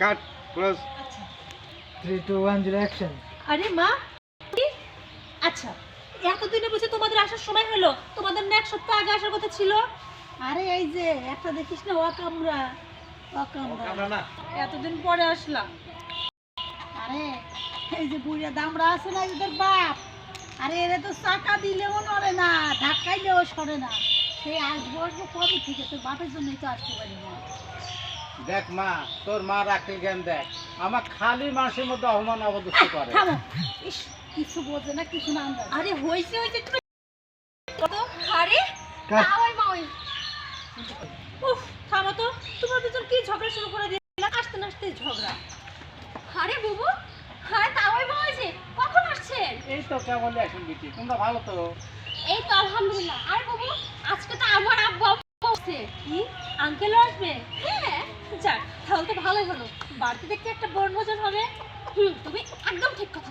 Cut close. Three two one zero action আরে মা আচ্ছা এতদিনে বুঝি তোমাদের আসার সময় হলো। তোমাদের না এক সপ্তাহ আগে আসার কথা ছিল? আরে এই যে একটা দেখিস না ওয়াকামরা। ওয়াকামরা। এতদিন পরে আসলাম। আরে এই যে বুড়িয়া দামরা আছে না এদের বাপ। আরে এরা তো চাকা দিলেও নড়ে না ধাক্কাইলেও সরে না। সেই আসব আসব কবে থেকে? তোর বাপের জন্যই তো আসতে পারি না দেখ মা তোর মা রাখিল জ্ঞান দেখ। আমার খালি মানুষের মধ্যে অপমান অবদস্ত করে। কিছু বোঝে না কিছু না আরে হয়েছে হয়েছে তুমি আরে কাট ওই মা ওই। উফ থামো তো। তোমার ভিতর কি ঝগড়া শুরু করে দিলে আসতে না আসতে ঝগড়া। আরে বুবু হ্যাঁ তা ওই মা হয়েছে কখন আসছেন? এই তো কেমন এখন বিটি? তোমরা ভালো তো? এই তো আলহামদুলিল্লাহ। আর বাবু আজকে তো আমার আব্বু আসছে কি? আঙ্কেলও আসবে? হ্যাঁ। যাক, তাহলে তো ভালোই হলো। বাড়িতে দেখতে একটা বনভোজন হবে। হুম, তুমি একদম ঠিক কথা।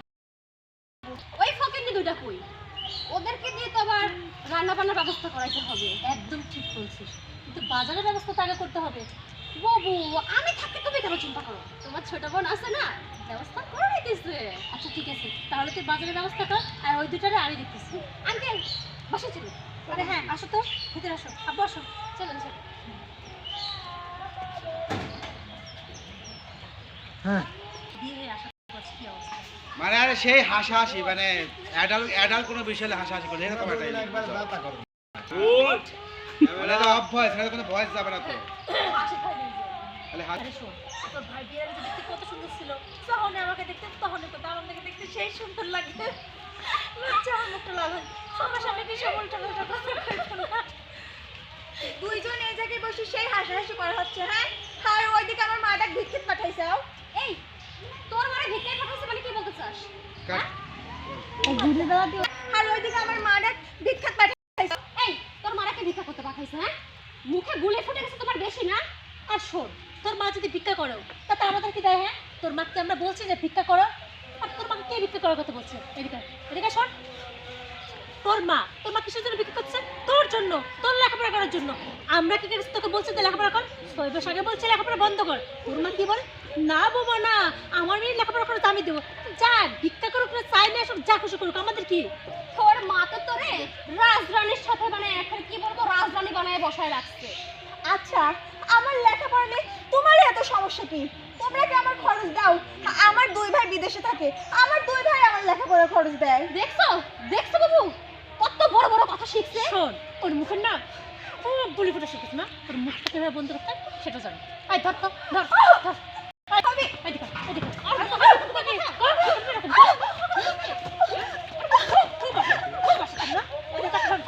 ওই ফকিরনি দুইটা কই? ওদেরকে দিয়ে তো আবার রান্না বান্নার ব্যবস্থা করাইতে হবে। একদম ঠিক বলছিস। কিন্তু বাজারের ব্যবস্থা তো আগে করতে হবে। বাবু, আমি থাকতে তুমি কেন চিন্তা করো? তোমার ছোট বোন আছে না? ব্যবস্থা করে দিতেছে আচ্ছা ঠিক আছে। তাহলে তুই বাজারের ব্যবস্থা কর, আর ওই দুটারে আমি দেখতেছি। আঙ্কেল, বসে ছিল আরে হ্যাঁ আসো তো। ভিতরে আসো। আব্বু, আসো। চলেন চলো। হ্যাঁ। বিয়ে আসা করছি কি অবস্থা মানে আরে সেই হাসাহাসি মানে অ্যাডাল্ট অ্যাডাল্ট কোনো বিষয়ে হাসাহাসি করে এরকম একটা ইয়ে। এটা অভ্যাস এটা কোনো ভয়েস যাবে না তো। তাহলে হাস তোর ভাই বিয়ের আগে দেখতে কত সুন্দর ছিল যখন আমাকে দেখতে তখন তো আমার দেখতে সেই সুন্দর লাগে লজ্জা মুখটা লাল হয় সবার সামনে কি সব উল্টা পাল্টা কথা কইতো না দুইজন এই জায়গায় বসে সেই হাসাহাসি করা হচ্ছে হ্যাঁ? আর ওইদিকে আমার মাটা ভিক্ষিত পাঠাইছে এই তোর মানে ভিক্ষায় পাঠাইছে মানে কি বলতে চাস কাট হ্যাঁ? যদি ভিক্ষা করো হ্যাঁ? আমরা আর তোর মাকে ভিক্ষা করার বলছে? এদিকে এদিকে শোন। তোর মা তোর মা কিসের জন্য ভিক্ষা করছে? তোর জন্য, তোর লেখাপড়া করার জন্য। আমরা কি তোকে বলছি যে লেখাপড়া কর মাস বলছে লেখাপড়া বন্ধ কর। তোর মা কি বলে? না বাবা না আমার মেয়ে লেখাপড়া করে আমি দেবো যা ভিক্ষা করুক না চাই না সব যা খুশি করুক আমাদের কি তোর মা তো তোরে রাজরানীর সাথে মানে এখন কি বলব রাজরানী বানায় বসায় রাখছে আচ্ছা আমার লেখাপড়া নিয়ে তোমার এত সমস্যা কি তোমরা কি আমার খরচ দাও আমার দুই ভাই বিদেশে থাকে আমার দুই ভাই আমার লেখাপড়ার খরচ দেয় দেখছ দেখছ বাবু কত বড় বড় কথা শিখছে শোন ওর মুখের না ও বলি ফুটে শিখিস না ওর মুখটা কীভাবে বন্ধ করতে সেটা জানি আই ধর তো ধর ধর আই, এদিকে আয়, এদিকে আয়। আর তো- আর তো কি? আর তো এরকম। তুই বস, তুই বস, না? এদিকে ধর।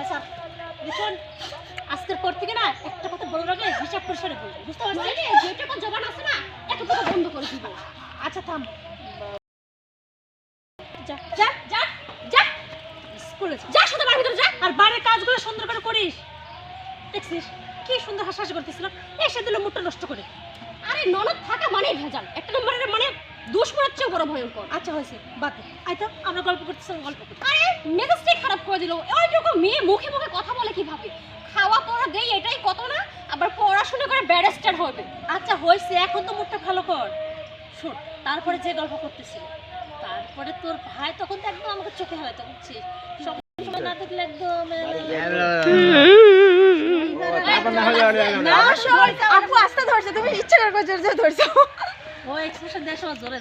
আচ্ছা, দেখুন, আজকের পর থেকে না একটা কথা আগে হিসাব বলব বুঝতে পারছিস যেটুকু জবান আছে না তো বন্ধ করে দিব। আচ্ছা থাম। যা। যা যা যা। স্কুলে যা। যা শুধু বাড়ির ভিতরে যা। আর বাড়ির কাজগুলো সুন্দর করে করিস। দেখছিস? কি সুন্দর হাসাহাসি করতেছিলাম এসে দিল মুখটা নষ্ট করে। আরে ননদ থাকা মানেই ভেজাল। একটা নম্বরের মানে দুশ্মনের চেয়েও বড় ভয়ঙ্কর। আচ্ছা হয়েছে। বাদ দে। তো আমরা গল্প করতেছিলাম গল্প করতে আরে মেজাজটাই খারাপ করে দিল। ওইটুকু মেয়ে মুখে মুখে কথা বলে কীভাবে? খাওয়া পড়া দেই এটাই কত না? আবার পড়াশোনা করে ব্যারিস্টার হবে। আচ্ছা হয়েছে এখন তো মুখটা ভালো কর। শোন তারপরে যে গল্প করতেছিল তারপরে তোর ভাই তখন তো একদম আমাকে চোখে হারাইতে বুঝছিস? সব সময় না দেখলে একদম আপু আস্তে ধরছে তুমি ইচ্ছা করে জোর জোর ধরছো। ও এক্সপ্রেশন দেয় জোরে